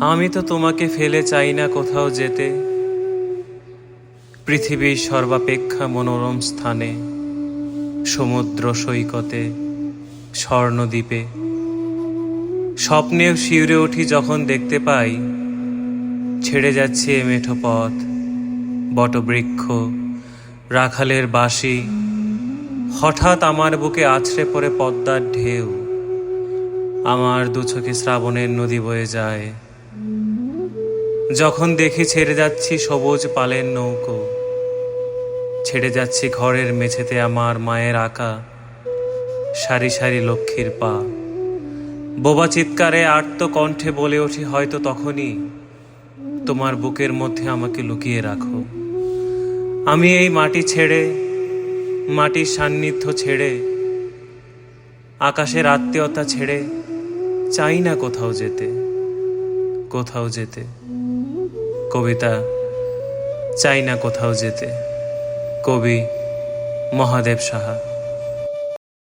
আমি তো তোমাকে ফেলে চাই না কোথাও যেতে। পৃথিবীর সর্বাপেক্ষা মনোরম স্থানে, সমুদ্র সৈকতে, স্বর্ণদ্বীপে। স্বপ্নেও শিউরে উঠি যখন দেখতে পাই, ছেড়ে যাচ্ছে এ মেঠো পথ, বটবৃক্ষ, রাখালের বাঁশি। হঠাৎ আমার বুকে আছড়ে পড়ে পদ্মার ঢেউ। আমার দু চোখে শ্রাবণের নদী বয়ে যায়। যখন দেখি ছেড়ে যাচ্ছি সবুজ পালের নৌকো, ছেড়ে যাচ্ছি ঘরের মেঝেতে আমার মায়ের আঁকা সারি সারি লক্ষ্মীর পা। বোবা চিৎকারে আর্ত কণ্ঠে বলে উঠি হয়তো তখনই তোমার বুকের মধ্যে আমাকে লুকিয়ে রাখো। আমি এই মাটি ছেড়ে, মাটির সান্নিধ্য ছেড়ে, আকাশের আত্মীয়তা ছেড়ে চাই না কোথাও যেতে। কোথাও যেতে। কবিতা চাই না কোথাও যেতে। কবি মহাদেব সাহা।